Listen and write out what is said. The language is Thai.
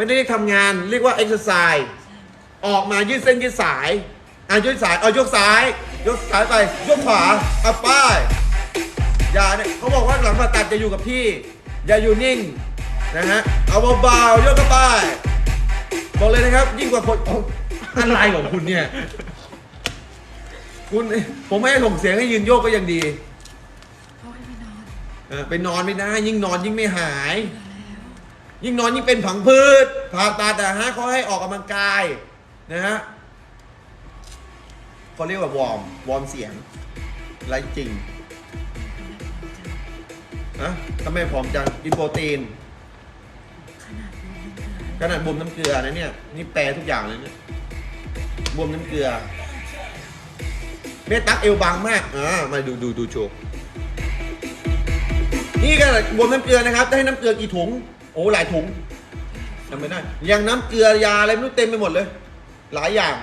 ไม่ได้เรียกทำงาน เรียกว่า exercise ออกมายืดเส้นยืดสายอะยืดสายเอายกซ้าย ยกซ้ายไปยกขวาเอาป้ายอย่าเนี่ยเขาบอกว่าหลังผ่าตัดจะอยู่กับที่ อย่าอยู่นิ่งนะฮะเอาเบาๆยกเข้าไปบอกเลยนะครับ ยิ่งกว่าคนเอาอะไรของคุณเนี่ย คุณผมไม่ให้ส่งเสียงให้ยืนโยกก็ยังดีเขาไปนอนไม่ได้ยิ่งนอนยิ่งไม่หาย ยิ่งนอนยิ่งเป็นผังพืชผ่าตัดอะฮะเขาให้ออกกำลังกายนะฮะเขาเรียกว่าวอร์มวอร์มเสียงไรจริงนะทำไมผอมจังกินโปรตีนขนาดบวมน้ำเกลือนะเนี่ยนี่แปลทุกอย่างเลยเนี่ยบวมน้ำเกลือเมตักเอวบางมากอ่ามาดูดูดูโชว์นี่ก็บวมน้ำเกลือนะครับจะให้น้ำเกลือกี่ถุง โอ้หลายถุงจำไม่ได้ อย่างน้ำเกลือยาอะไรไม่รู้เต็มไปหมดเลย หลายอย่าง